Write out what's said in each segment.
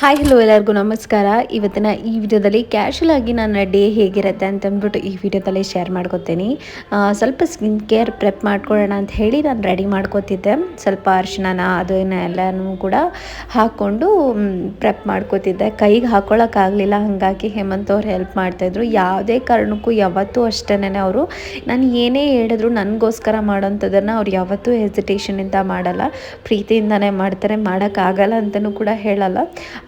Hi hello ಎಲ್ಲರಿಗೂ ನಮಸ್ಕಾರ. ಇವತ್ತಿನ ಈ ವಿಡಿಯೋದಲ್ಲಿ ಕ್ಯಾಶುವಲ್ ಆಗಿ ನನ್ನ ಡೇ ಹೇಗಿರುತ್ತೆ ಅಂತ ಅಂದ್ಬಿಟ್ಟು ಈ ವಿಡಿಯೋದಲ್ಲಿ ಶೇರ್ ಮಾಡ್ಕೋತೀನಿ. ಸ್ವಲ್ಪ ಸ್ಕಿನ್ ಕೇರ್ ಪ್ರೆಪ್ ಮಾಡ್ಕೊಳ್ಳೋಣ ಅಂತ ಹೇಳಿ ನಾನು ರೆಡಿ ಮಾಡ್ಕೋತಿದ್ದೆ. ಸ್ವಲ್ಪ ಅರಿಶಿನ ಅದನ್ನ ಎಲ್ಲನೂ ಕೂಡ ಹಾಕ್ಕೊಂಡು ಪ್ರೆಪ್ ಮಾಡ್ಕೋತಿದ್ದೆ. ಕೈಗೆ ಹಾಕ್ಕೊಳ್ಳೋಕ್ಕಾಗಲಿಲ್ಲ ಹಾಗಾಗಿ ಹೇಮಂತ್ ಅವ್ರು ಹೆಲ್ಪ್ ಮಾಡ್ತಾಯಿದ್ರು ಯಾವುದೇ ಕಾರಣಕ್ಕೂ ಯಾವತ್ತೂ ಅಷ್ಟೇ ಅವರು. ನಾನು ಏನೇ ಹೇಳಿದ್ರು ನನಗೋಸ್ಕರ ಮಾಡೋಂಥದ್ದನ್ನು ಅವ್ರು ಯಾವತ್ತೂ ಹೆಸಿಟೇಷನಿಂದ ಮಾಡಲ್ಲ. ಪ್ರೀತಿಯಿಂದನೇ ಮಾಡ್ತಾರೆ ಮಾಡೋಕ್ಕಾಗಲ್ಲ ಅಂತಲೂ ಕೂಡ ಹೇಳಲ್ಲ.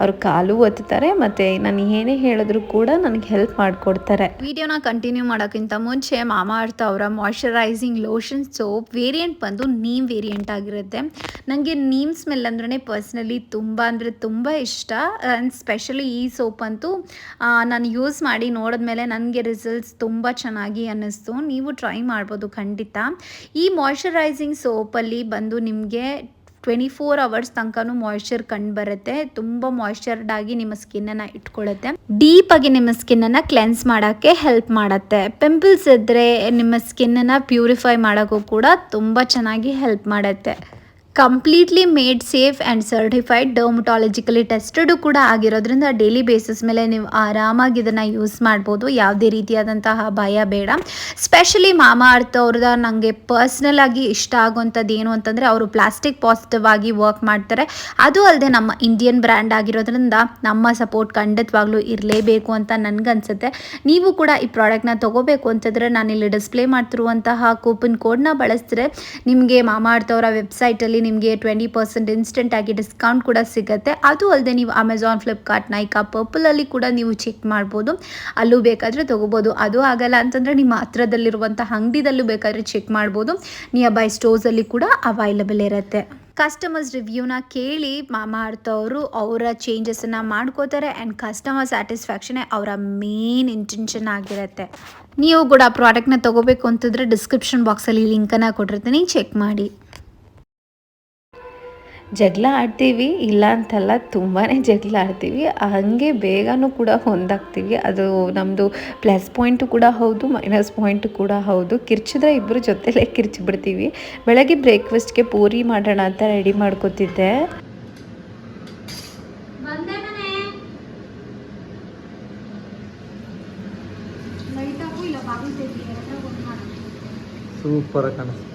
ಅವ್ರು ಕಾಲು ಒತ್ತುತ್ತಾರೆ ಮತ್ತು ನಾನು ಏನೇ ಹೇಳಿದ್ರು ಕೂಡ ನನಗೆ ಹೆಲ್ಪ್ ಮಾಡಿಕೊಡ್ತಾರೆ. ವಿಡಿಯೋನ ಕಂಟಿನ್ಯೂ ಮಾಡೋಕ್ಕಿಂತ ಮುಂಚೆ ಮಾಮಾ ಅರ್ಥ ಅವರ ಮಾಯಿಶ್ಚರೈಸಿಂಗ್ ಲೋಷನ್ ಸೋಪ್ ವೇರಿಯಂಟ್ ಬಂದು ನೀಮ್ ವೇರಿಯಂಟ್ ಆಗಿರುತ್ತೆ. ನನಗೆ ನೀಮ್ ಸ್ಮೆಲ್ ಅಂದ್ರೆ ಪರ್ಸ್ನಲಿ ತುಂಬ ಅಂದರೆ ತುಂಬ ಇಷ್ಟ. ಆ್ಯಂಡ್ ಸ್ಪೆಷಲಿ ಈ ಸೋಪ್ ಅಂತೂ ನಾನು ಯೂಸ್ ಮಾಡಿ ನೋಡಿದ್ಮೇಲೆ ನನಗೆ ರಿಸಲ್ಟ್ಸ್ ತುಂಬ ಚೆನ್ನಾಗಿ ಅನ್ನಿಸ್ತು. ನೀವು ಟ್ರೈ ಮಾಡ್ಬೋದು ಖಂಡಿತ. ಈ ಮಾಯ್ಶ್ಚರೈಸಿಂಗ್ ಸೋಪಲ್ಲಿ ಬಂದು ನಿಮಗೆ ಟ್ವೆಂಟಿ ಫೋರ್ ಅವರ್ಸ್ ತನಕನೂ ಮಾಯಿಶ್ಚರ್ ಕಂಡು ಬರುತ್ತೆ. ತುಂಬ ಮಾಯಿಶ್ಚರ್ಡ್ ಆಗಿ ನಿಮ್ಮ ಸ್ಕಿನ್ನನ್ನು ಇಟ್ಕೊಳ್ಳುತ್ತೆ ಡೀಪ್ ಆಗಿ ನಿಮ್ಮ ಸ್ಕಿನ್ನನ್ನು ಕ್ಲೆನ್ಸ್ ಮಾಡೋಕ್ಕೆ ಹೆಲ್ಪ್ ಮಾಡುತ್ತೆ. ಪಿಂಪಲ್ಸ್ ಇದ್ದರೆ ನಿಮ್ಮ ಸ್ಕಿನ್ನನ್ನು ಪ್ಯೂರಿಫೈ ಮಾಡೋಕ್ಕೂ ಕೂಡ ತುಂಬ ಚೆನ್ನಾಗಿ ಹೆಲ್ಪ್ ಮಾಡುತ್ತೆ. Completely made safe and certified dermatologically tested ಕೂಡ ಆಗಿರೋದ್ರಿಂದ ಡೈಲಿ ಬೇಸಿಸ್ ಮೇಲೆ ನೀವು ಆರಾಮಾಗಿ ಇದನ್ನು ಯೂಸ್ ಮಾಡ್ಬೋದು. ಯಾವುದೇ ರೀತಿಯಾದಂತಹ ಭಯ ಬೇಡ. ಸ್ಪೆಷಲಿ ಮಾಮಾ ಅರ್ಥ ಅವ್ರದ ನನಗೆ ಪರ್ಸ್ನಲ್ ಆಗಿ ಇಷ್ಟ ಆಗುವಂಥದ್ದು ಏನು ಅಂತಂದರೆ ಅವರು ಪ್ಲಾಸ್ಟಿಕ್ ಪಾಸಿಟಿವ್ ಆಗಿ ವರ್ಕ್ ಮಾಡ್ತಾರೆ. ಅದು ಅಲ್ಲದೆ ನಮ್ಮ ಇಂಡಿಯನ್ ಬ್ರ್ಯಾಂಡ್ ಆಗಿರೋದ್ರಿಂದ ನಮ್ಮ ಸಪೋರ್ಟ್ ಖಂಡಿತವಾಗ್ಲೂ ಇರಲೇಬೇಕು ಅಂತ ನನಗನ್ಸುತ್ತೆ. ನೀವು ಕೂಡ ಈ ಪ್ರಾಡಕ್ಟ್ನ ತೊಗೋಬೇಕು ಅಂತಂದರೆ ನಾನಿಲ್ಲಿ ಡಿಸ್ಪ್ಲೇ ಮಾಡ್ತಿರುವಂತಹ ಕೂಪನ್ ಕೋಡ್ನ ಬಳಸಿದ್ರೆ ನಿಮಗೆ ಮಾಮಾ ಅರ್ಥ ಅವರ ವೆಬ್ಸೈಟಲ್ಲಿ ನಿಮಗೆ ಟ್ವೆಂಟಿ ಪರ್ಸೆಂಟ್ ಇನ್ಸ್ಟೆಂಟ್ ಆಗಿ ಡಿಸ್ಕೌಂಟ್ ಕೂಡ ಸಿಗುತ್ತೆ. ಅದು ಅಲ್ಲದೆ ನೀವು ಅಮೆಝಾನ್ ಫ್ಲಿಪ್ಕಾರ್ಟ್ ನೈಕಾ ಪರ್ಪಲಲ್ಲಿ ಕೂಡ ನೀವು ಚೆಕ್ ಮಾಡ್ಬೋದು. ಅಲ್ಲೂ ಬೇಕಾದರೆ ತೊಗೋಬೋದು. ಅದು ಆಗಲ್ಲ ಅಂತಂದರೆ ನಿಮ್ಮ ಹತ್ರದಲ್ಲಿರುವಂಥ ಅಂಗಡಿದಲ್ಲೂ ಬೇಕಾದರೆ ಚೆಕ್ ಮಾಡ್ಬೋದು. ನಿಯರ್ ಬೈ ಸ್ಟೋರ್ಸಲ್ಲಿ ಕೂಡ ಅವೈಲಬಲ್ ಇರುತ್ತೆ. ಕಸ್ಟಮರ್ಸ್ ರಿವ್ಯೂನ ಕೇಳಿ ಮಾಡ್ತವರು ಅವರ ಚೇಂಜಸನ್ನು ಮಾಡ್ಕೋತಾರೆ ಆ್ಯಂಡ್ ಕಸ್ಟಮರ್ ಸ್ಯಾಟಿಸ್ಫ್ಯಾಕ್ಷನೇ ಅವರ ಮೇನ್ ಇಂಟೆನ್ಷನ್ ಆಗಿರುತ್ತೆ. ನೀವು ಕೂಡ ಪ್ರಾಡಕ್ಟ್ನ ತೊಗೋಬೇಕು ಅಂತಂದರೆ ಡಿಸ್ಕ್ರಿಪ್ಷನ್ ಬಾಕ್ಸಲ್ಲಿ ಲಿಂಕನ್ನು ಕೊಟ್ಟಿರ್ತೀನಿ. ಚೆಕ್ ಮಾಡಿ. ಜಗಳ ಆಡ್ತೀವಿ ಇಲ್ಲ ಅಂತಲ್ಲ ತುಂಬಾ ಜಗಳ ಆಡ್ತೀವಿ. ಹಾಗೆ ಬೇಗನೂ ಕೂಡ ಹೊಂದಾಗ್ತೀವಿ. ಅದು ನಮ್ಮದು ಪ್ಲಸ್ ಪಾಯಿಂಟು ಕೂಡ ಹೌದು ಮೈನಸ್ ಪಾಯಿಂಟು ಕೂಡ ಹೌದು. ಕಿರ್ಚಿದ್ರೆ ಇಬ್ಬರು ಜೊತೆಲೇ ಕಿರ್ಚಿಬಿಡ್ತೀವಿ. ಬೆಳಗ್ಗೆ ಬ್ರೇಕ್ಫಾಸ್ಟ್ಗೆ ಪೂರಿ ಮಾಡೋಣ ಅಂತ ರೆಡಿ ಮಾಡ್ಕೋತಿದ್ದೆ. ಸೂಪರ್ ಕಾಣಿಸ್ತು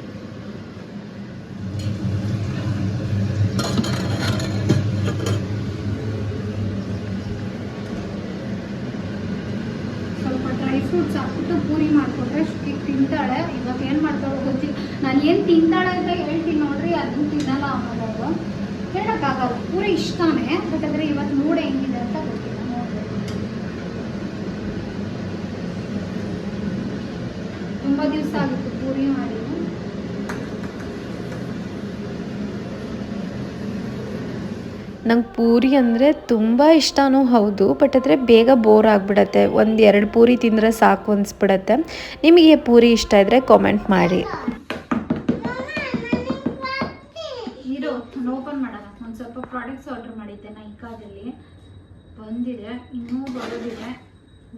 ಸ್ವಲ್ಪ ಡ್ರೈ ಫ್ರೂಟ್ಸ್ ಹಾಕ್ಬಿಟ್ಟು ಪೂರಿ ಮಾಡಿಕೊಟ್ರೆ ಶ್ರುತಿ ತಿಂತಾಳೆ. ಇವಾಗ ಏನು ಮಾಡ್ತಾಳೆ ಗೊತ್ತಿಲ್ಲ ನಾನು ಏನು ತಿಂತಾಳೆ ಅಂತ ಹೇಳ್ತೀನಿ ನೋಡ್ರಿ, ಅದನ್ನ ತಿನ್ನಲ್ಲ ಅವಳು ಹೇಳೋಕ್ಕಾಗಲ್ಲ. ಪೂರಿ ಇಷ್ಟನೇ. ಆದರೆ ಇವತ್ತು ಮೂಡ್ ಹೆಂಗಿದೆ ಅಂತ ಗೊತ್ತಿಲ್ಲ. ನೋಡ್ಬೇಕು. ತುಂಬ ದಿವಸ ಆಗಿತ್ತು ಪೂರಿ ಮಾಡಿ. ನಂಗೆ ಪೂರಿ ಅಂದರೆ ತುಂಬ ಇಷ್ಟನೂ ಹೌದು ಬಟ್ ಆದರೆ ಬೇಗ ಬೋರ್ ಆಗಿಬಿಡತ್ತೆ. ಒಂದು ಎರಡು ಪೂರಿ ತಿಂದರೆ ಸಾಕು ಅನಿಸ್ಬಿಡತ್ತೆ. ನಿಮಗೆ ಪೂರಿ ಇಷ್ಟ ಇದ್ದರೆ ಕಾಮೆಂಟ್ ಮಾಡಿ. ಓಪನ್ ಮಾಡೋಣ. ಒಂದು ಸ್ವಲ್ಪ ಪ್ರಾಡಕ್ಟ್ಸ್ ಆರ್ಡರ್ ಮಾಡಿದ್ದೆ ನೈಕಾದಲ್ಲಿ ಬಂದಿದೆ ಇನ್ನೂ ಬರೋದಿದೆ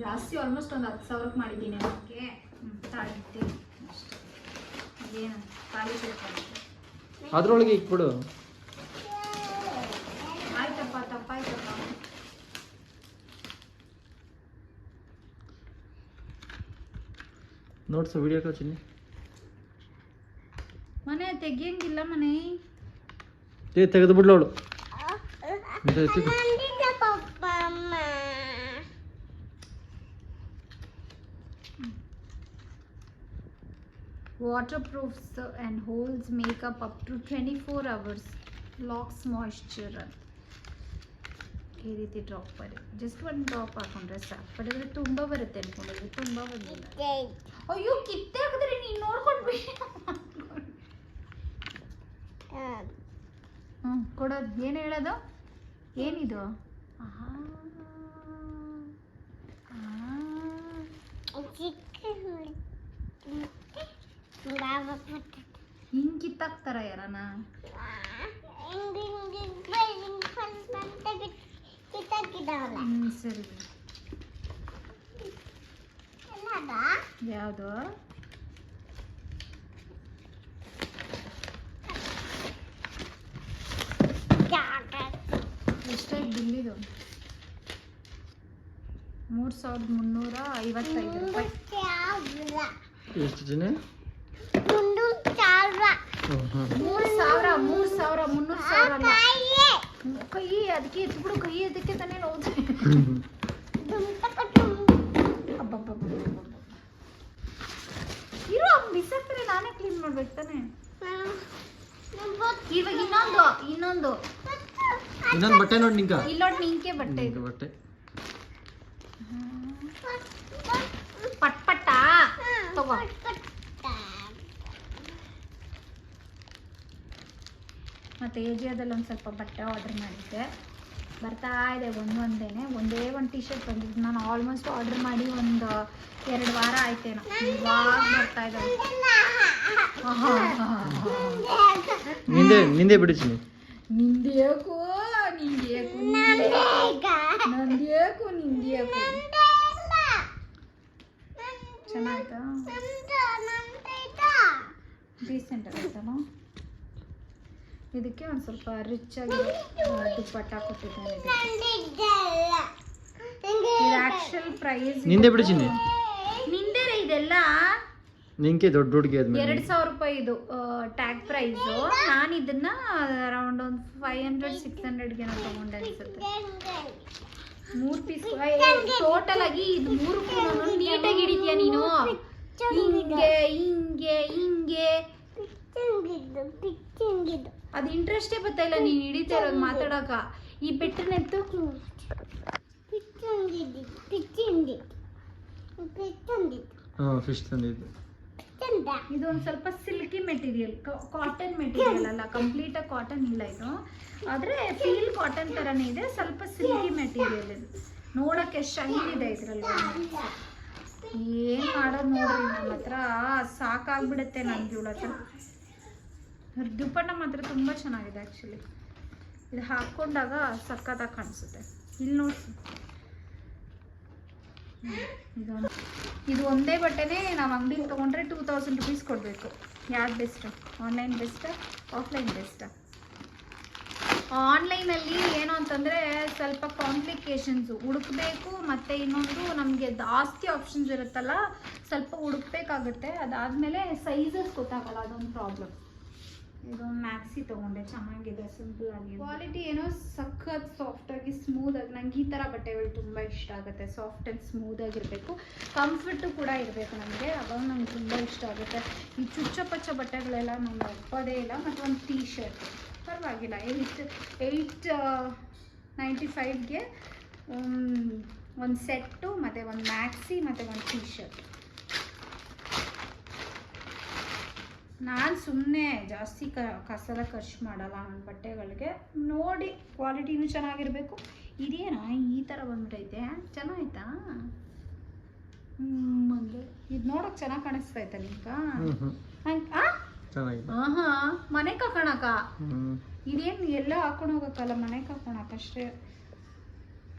ಜಾಸ್ತಿ ಆಲ್ಮೋಸ್ಟ್ ಒಂದು ಹತ್ತು ಸಾವಿರಕ್ಕೆ ಮಾಡಿದ್ದೀನಿ ಅದಕ್ಕೆ. ತಾಳಿದ್ದೆ ಅಷ್ಟೇ. ಬೇಕು ಅದ್ರೊಳಗೆ ಇಕ್ಬಿಡು. ನೋಡ್ಸು ವಿಡಿಯೋ ಕಳ್ಸಿನಿ ಮನೆ ತೆಗಿಯಂಗಿಲ್ಲ ಮನೆ ಏ ತೆಗೆದು ಬಿಡ್ಲು ಅವಳು waterproofs and holds makeup up to twenty four hours locks moisture ಈ ರೀತಿ ಡ್ರಾಪ್ ಮಾಡಿ. ಜಸ್ಟ್ ಒಂದು ಡ್ರಾಪ್ ಹಾಕೊಂಡ್ರೆ ಸಾಕು. ಬಟ್ ತುಂಬಾ ತುಂಬ ಬರುತ್ತೆ ಅನ್ಕೊಂಡಿದ್ರೆ ತುಂಬ ಬರುತ್ತೆ ಅಯ್ಯೋ ಕಿತ್ತೆ ಹಾಕಿದ್ರೆ ನೀನು ನೋಡ್ಕೊಂಡ್ಬಿಡಿ. ಹ್ಞೂ ಕೊಡೋದು ಏನು ಹೇಳೋದು? ಏನಿದು. ಹಿಂಗ್ ಕಿತ್ತಾಕ್ತಾರ ಯಾರನ? ಹ್ಮ್ ಸರಿ ಯಾವುದು? ಎಷ್ಟಾಯ್ತು ಬಿಲ್ಲಿದು? ಮೂರು ಸಾವಿರದ ಮುನ್ನೂರ ಐವತ್ತೈದು ರೂಪಾಯಿ. ಎಷ್ಟು ಜನ? ಹ್ಞೂ ಹ್ಞೂ ಮೂರು ಸಾವಿರ ಮೂರು ಸಾವಿರ ಮುನ್ನೂರು ಸಾವಿರ ಅಲ್ಲ. ಕೈ ಅದಕ್ಕೆ ಎತ್ಬಿಡು ಕೈ ಅದಕ್ಕೆ ತಾನೇ ನೋವು. ಇರೋ ಬಿಸಾಕ್ತಾರೆ ನಾನೇ ಕ್ಲೀನ್ ಮಾಡ್ಬೇಕು ತಾನೆ. ಇವಾಗ ಇನ್ನೊಂದು ಇನ್ನೊಂದು. ಇನ್ನೊಂದು ಬಟ್ಟೆ ನೋಡಿ ನಿಂಕ ನೋಡಿ ನಿಂಕೆ ಬಟ್ಟೆ. ಇದು ಬಟ್ಟೆ. ಪಟ್ ಪಟ್ಟ? ತಗೋ. ಮತ್ತೆ ಏಜಿಯಾದಲ್ಲಿ ಒಂದು ಸ್ವಲ್ಪ ಬಟ್ಟೆ ಆರ್ಡರ್ ಮಾಡಿದ್ದೆ. ಬರ್ತಾ ಇದೆ ಒಂದೊಂದೇ ಒಂದೇ ಒಂದು ಟಿ ಶರ್ಟ್ ಬಂದಿದ್ದು. ನಾನು ಆಲ್ಮೋಸ್ಟ್ ಆರ್ಡರ್ ಮಾಡಿ ಒಂದು ಎರಡು ವಾರ ಆಯ್ತೇನೋ. ಇವಾಗ ಬರ್ತಾ ಇದ್ದಾವೆ ನಿಂದೆ ನಿಂದೆ ಬಿಡು ಚಿನ್ನಿ. ನಿಂದೇಕು ನಿಂದೇಕು ನಂದೇಕು ನಿಂದೇಕು ಚೆನ್ನಾಯ್ತಾ ರೀಸೆಂಟ್ ಆಗುತ್ತಲ್ಲ ಇದಕ್ಕೆ ಒಂದು ಸ್ವಲ್ಪ ರಿಚ್ ಆಗಿ ದುಪ್ಪಟ್ಟ ಕೊಟ್ಟಿದ್ದೇನೆ ಇದಕ್ಕೆ. ಇದು ಪ್ರೈಸ್ ನಿಂದೆ ಬಿಡು ಚಿನ್ನಿ. ನಿಂದೆ ರೀ ಇದೆಲ್ಲ. ನಿಂಕೆ ದೊಡ್ಡ ಹುಡುಗಿ ಎರಡ್ ಸಾವಿರ ರೂಪಾಯಿ ಇದು ಟ್ಯಾಗ್ ಪ್ರೈಸು ನಾನು ಇದನ್ನ ಅರೌಂಡ್ ಒಂದು ಫೈವ್ ಹಂಡ್ರೆಡ್ ಸಿಕ್ಸ್ ಹಂಡ್ರೆಡ್ಗೆ ನಾನು ತಗೊಂಡೆ ಅನ್ಸುತ್ತೆ. ಮೂರು ಪೀಸ್ ಟೋಟಲ್ ಆಗಿ ಇದು ಮೂರು ನೀಟಾಗಿ ಹಿಡಿತೀಯ ನೀನು? ಹಿಂಗೆ ಹಿಂಗೆ ಹಿಂಗೆ. ಅದು ಇಂಟ್ರೆಸ್ಟೇ ಬರ್ತಾ ಇಲ್ಲ ನೀನು ಹಿಡಿತಾ ಇರೋದು ಮಾತಾಡಕ. ಈ ಬೆಟ್ಟನೆತ್ತು ಹಾಂ ಫಿಶ್ ತಂದಿದ್ದು. ಇದು ಒಂದು ಸ್ವಲ್ಪ ಸಿಲ್ಕಿ ಮೆಟೀರಿಯಲ್ ಕಾಟನ್ ಮೆಟೀರಿಯಲ್ ಅಲ್ಲ ಕಂಪ್ಲೀಟ್ ಆಗಿ ಕಾಟನ್ ಇಲ್ಲ ಇದು. ಆದ್ರೆ ಫೀಲ್ ಕಾಟನ್ ತರನೇ ಇದೆ ಸ್ವಲ್ಪ ಸಿಲ್ಕಿ ಮೆಟೀರಿಯಲ್ ಇದು. ನೋಡಕ್ಕೆ ಶೈನ್ ಇದೆ ಇದ್ರಲ್ಲಿ. ಏನ್ ಮಾಡೋದು ನೋಡ್ರಿ ನಮ್ಮ ಹತ್ರ ಸಾಕಾಗ್ಬಿಡುತ್ತೆ ನನಗೆ ಇವಳ ಹತ್ರ ದುಪ್ಪಟ್ಟ ಮಾತ್ರ ತುಂಬ ಚೆನ್ನಾಗಿದೆ ಆ್ಯಕ್ಚುಲಿ ಇದು ಹಾಕ್ಕೊಂಡಾಗ ಸಕ್ಕತ್ತಾಗಿ ಕಾಣಿಸುತ್ತೆ. ಇಲ್ಲಿ ನೋಡಿ. ಇದು ಒಂದೇ. ಬಟ್ಟೆನೇ ನಾವು ಅಂಗಡಿಲಿ ತೊಗೊಂಡ್ರೆ ಟೂ ತೌಸಂಡ್ ರುಪೀಸ್ ಕೊಡಬೇಕು. ಯಾರು ಬೆಸ್ಟು ಆನ್ಲೈನ್ ಬೆಸ್ಟಾ ಆಫ್ಲೈನ್ ಬೆಸ್ಟಾ ಆನ್ಲೈನಲ್ಲಿ ಏನು ಅಂತಂದರೆ ಸ್ವಲ್ಪ ಕಾಂಪ್ಲಿಕೇಶನ್ಸು ಹುಡುಕ್ಬೇಕು ಮತ್ತು ಇನ್ನೊಂದು ನಮಗೆ ಜಾಸ್ತಿ ಆಪ್ಷನ್ಸ್ ಇರುತ್ತಲ್ಲ, ಸ್ವಲ್ಪ ಹುಡುಕ್ಬೇಕಾಗುತ್ತೆ. ಅದಾದಮೇಲೆ ಸೈಜಸ್ ಗೊತ್ತಾಗಲ್ಲ, ಅದೊಂದು ಪ್ರಾಬ್ಲಮ್ ಇದೊಂದು ಮ್ಯಾಕ್ಸಿ ತೊಗೊಂಡೆ, ಚೆನ್ನಾಗಿದೆ ಸಿಂಪಲ್ ಆಗಿ ಕ್ವಾಲಿಟಿ ಏನೋ ಸಖತ್ ಸಾಫ್ಟ್ ಆಗಿ ಸ್ಮೂತ್ ಆಗಿ, ನಂಗೆ ಈ ಥರ ಬಟ್ಟೆಗಳು ತುಂಬ ಇಷ್ಟ ಆಗುತ್ತೆ. ಸಾಫ್ಟ್ ಆ್ಯಂಡ್ ಸ್ಮೂತ್ ಆಗಿರಬೇಕು. ಕಂಫರ್ಟು ಕೂಡ ಇರಬೇಕು ನನಗೆ ಅವಾಗ ನಂಗೆ ತುಂಬ ಇಷ್ಟ ಆಗುತ್ತೆ. ಈ ಚುಚ್ಚ ಪಚ್ಚ ಬಟ್ಟೆಗಳೆಲ್ಲ ನಂಗೆ ಒಪ್ಪೋದೇ ಇಲ್ಲ. ಮತ್ತು ಒಂದು ಟೀ ಶರ್ಟ್ ಪರವಾಗಿಲ್ಲ ಏಯ್ಟ್ ಏಯ್ಟ್ ನೈಂಟಿ ಫೈವ್ಗೆ ಒಂದು ಸೆಟ್ಟು ಮತ್ತು ಒಂದು ಮ್ಯಾಕ್ಸಿ ಮತ್ತು ಒಂದು ಟೀ ಶರ್ಟ್ ನಾನು ಸುಮ್ಮನೆ ಜಾಸ್ತಿ ಕ ಕಸಲ ಖರ್ಚು ಮಾಡಲ್ಲ ನನ್ನ ಬಟ್ಟೆಗಳಿಗೆ. ನೋಡಿ ಕ್ವಾಲಿಟಿನೂ ಚೆನ್ನಾಗಿರಬೇಕು. ಇದೇನಾ? ಈ ಥರ ಬಂದ್ಬಿಟ್ಟೈತೆ ಚೆನ್ನಾಯ್ತಾ? ಹ್ಮ್ ಅಂದ್ರೆ ಇದು ನೋಡೋಕೆ ಚೆನ್ನಾಗಿ ಕಾಣಿಸ್ತೈತೆ ನಿಮ್ಗ? ಹ್ಞೂ ಹಾಂ ಹಂಗ್- ಆ? ಚೆನ್ನಾಗಿದೆ. ಆಹಾ ಮನೆಗೆ ಹಾಕೋಣಕ ಹ್ಞೂ ಇದೇನು ಎಲ್ಲ ಹಾಕೊಂಡು ಹೋಗಕ್ಕಲ್ಲ ಮನೆಗೆ ಹಾಕೋಣಕ ಅಷ್ಟೇ.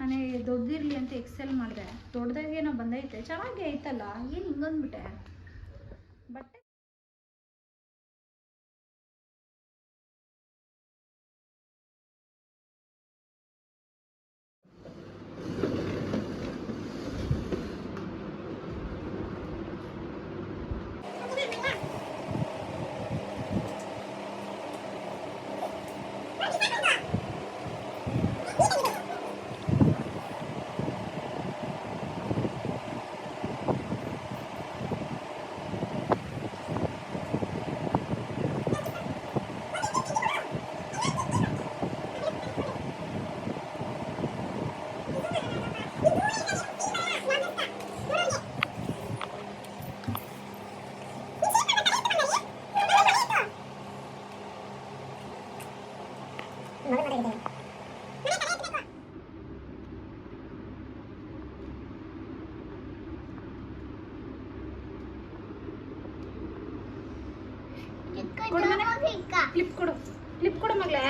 ನಾನೇ ದೊಡ್ಡದಿರಲಿ ಅಂತ ಎಕ್ಸೆಲ್ ಮಾಡಿದೆ. ದೊಡ್ಡದಾಗೇನೋ ಬಂದೈತೆ. ಚೆನ್ನಾಗಿ ಐತಲ್ಲ? ಏನು ಹಿಂಗಂದ್ಬಿಟ್ಟೆ ಕೊಡು ಮನೆ ಕ್ಲಿಪ್ ಕೊಡು ಕ್ಲಿಪ್ ಕೊಡು ಮಗಳೇ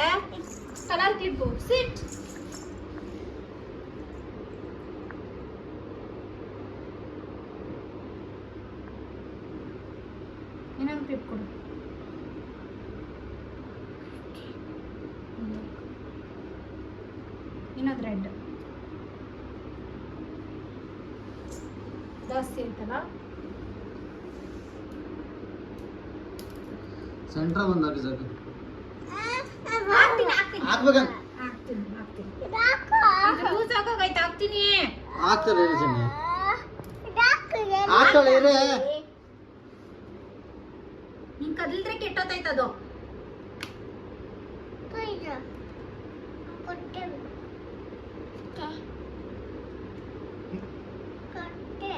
ಕಲರ್ ಕ್ಲಿಪ್ಪು ಸಿಟ್ ಇನ್ನೊಂದು ಕ್ಲಿಪ್ ಕೊಡು ಇನ್ನೊಂದು ರೆಡ್ ಜಾಸ್ತಿ ಆಯ್ತಲ್ಲ ಸೆಂಟ್ರ ಬಂದು ಹಾಕಿ ಸಾಕು. ಹಾಕ್ತೀನಿ ಹಾಕ್ತೀನಿ. ಹಾಕ್ಬೇಕಂತ ಹಾಕ್ತೀನಿ ಹಾಕ್ತೀನಿ. ಇದು ಲೂಸ್ ಆಗೋಗೈತೆ ಹಾಕ್ತೀನಿ. ಹಾಕ್ತಾರೆ ಹೇಳಿ ಚಿನ್ನಿ. ಹಾಕ್ತಾಳೆ ಇರೇ. ನೀನ್ ಕದಲ್ದ್ರೆ ಕೆಟ್ಟೋತೈತೆ ಅದು.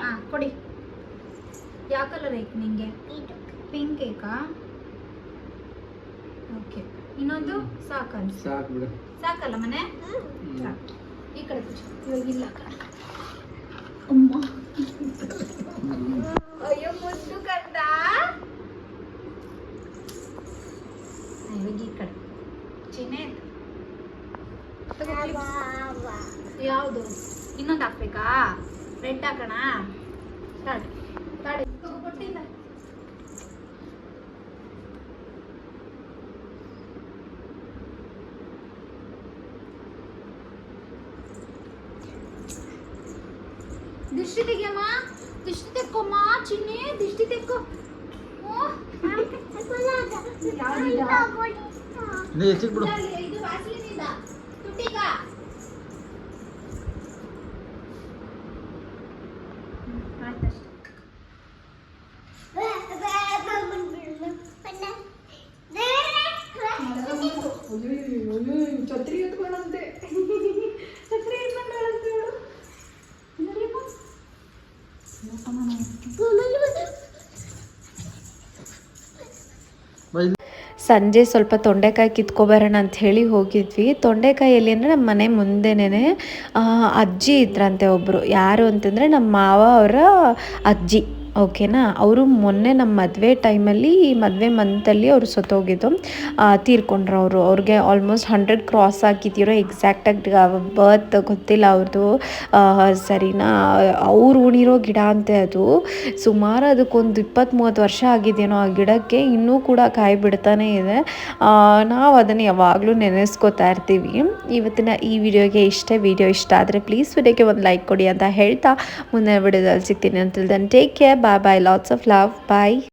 ಹಾ ಕೊಡಿ. ಯಾವ ಕಲರ್ ಐತೆ ನಿಂಗೆ? ಪಿಂಕ್ ಕೇಕಾ ಓಕೆ ಇನ್ನೊಂದು ಸಾಕಲ್ಲ ಸಾಕು ಬಿಡು. ಸಾಕಲ್ಲ ಮನೆ? ಹ್ಮ್. ಸಾಕು. ಈ ಕಡೆ. ಇವಾಗ ಇಲ್ಲ ಅಮ್ಮ. ಅಯ್ಯೋ ಮುದ್ದು ಕಂದ. ಇವಾಗ ಈ ಕಡೆ. ಚಿನ್ನೆ ಯಾವುದು? ಇನ್ನೊಂದು ಹಾಕ್ಬೇಕಾ? ರೆಡ್ ಹಾಕೋಣ? ಸ್ಟಾರ್ಟ್ ಸ್ಟಾರ್ಟ್ ಕೊಟ್ಟಿಲ್ಲ. ದಿಷ್ಟಿ ತೆಗಿಯಮ್ಮ ದೃಷ್ಟಿ ತೆಕ್ಕೊಮ್ಮ ಚಿನ್ನಿ ದೃಷ್ಟಿ ತೆಕ್ಕು ಓ? ನೀ ಹೆಚ್ಚಿಗೆ ಬಿಡು ಇದಲ್ಲಿ, ಇದು ವಾಸಲಿನ್ ಇದ. ತುಟಿಗ. ಹ್ಮ್, ಆಯ್ತಷ್ಟೆ. ಛತ್ರಿ ಎತ್ಕೊಂಡಂತೆ ಛತ್ರಿ ಎತ್ಕೊಂಡಂತೆ ಇವಳು. ನೋಡಿಯಮ್ಮ. ಬಾ ಇಲ್ಲಿ. ಸಂಜೆ ಸ್ವಲ್ಪ ತೊಂಡೆಕಾಯಿ ಕಿತ್ಕೊಬರೋಣ ಅಂತ ಹೇಳಿ ಹೋಗಿದ್ವಿ. ತೊಂಡೆಕಾಯಲ್ಲಿ ಅಂದರೆ ನಮ್ಮ ಮನೆ ಮುಂದೆನೇ ಅಜ್ಜಿ ಇದ್ರಂತೆ ಒಬ್ಬರು ಯಾರು ಅಂತಂದರೆ ನಮ್ಮ ಮಾವ ಅವರ ಅಜ್ಜಿ. ಓಕೆನಾ? ಅವರು ಮೊನ್ನೆ ನಮ್ಮ ಮದುವೆ ಟೈಮಲ್ಲಿ, ಮದುವೆ ಮಂತಲ್ಲಿ ಅವರು ಸತ್ತೋಗಿದ್ದು. ತೀರ್ಕೊಂಡ್ರು ಅವರು. ಅವ್ರಿಗೆ ಆಲ್ಮೋಸ್ಟ್ ಹಂಡ್ರೆಡ್ ಕ್ರಾಸ್ ಆಗಿದ್ದೀರೋ ಎಕ್ಸಾಕ್ಟಾಗಿ ಬರ್ತ್ ಗೊತ್ತಿಲ್ಲ ಅವ್ರದ್ದು ಸರಿನಾ? ಅವ್ರು ಉಣಿರೋ ಗಿಡ ಅಂತೆ ಅದು. ಸುಮಾರು ಅದಕ್ಕೊಂದು ಇಪ್ಪತ್ತು ಮೂವತ್ತು ವರ್ಷ ಆಗಿದೆಯೋ ಆ ಗಿಡಕ್ಕೆ, ಇನ್ನೂ ಕೂಡ ಕಾಯಿ ಬಿಡ್ತಾನೆ ಇದೆ ನಾವು ಅದನ್ನು ಯಾವಾಗಲೂ ನೆನೆಸ್ಕೋತಾ ಇರ್ತೀವಿ. ಇವತ್ತಿನ ಈ ವಿಡಿಯೋಗೆ ಇಷ್ಟೇ. ವಿಡಿಯೋ ಇಷ್ಟ ಆದರೆ ಪ್ಲೀಸ್ ವಿಡಿಯೋಗೆ ಒಂದು ಲೈಕ್ ಕೊಡಿ ಅಂತ ಹೇಳ್ತಾ, ಮುಂದಿನ ವಿಡಿಯೋದಲ್ಲಿ ಸಿಗ್ತೀನಿ. ಅಂತ take care bye bye lots of love bye